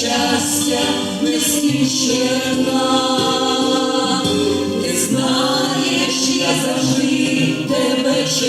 щастя не скінчена.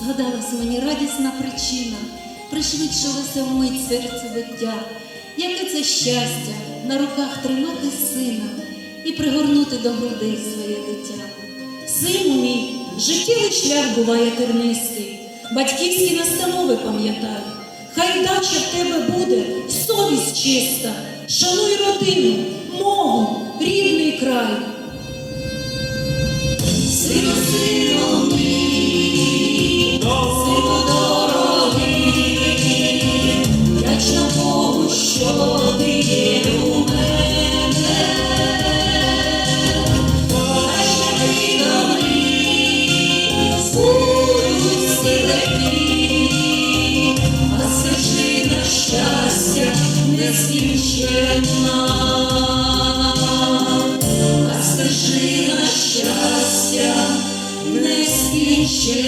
Згадалась мені радісна причина, пришвидшилося вмить серцебиття. Яке це щастя на руках тримати сина і пригорнути до грудей своє дитя. Сину мій, життєвий шлях буває тернистий, батьківські настанови пам'ятай. Хай дача в тебе буде совість чиста, шануй родину, мову, рідний край. Нескінченна. А стежина щастя нескінченна.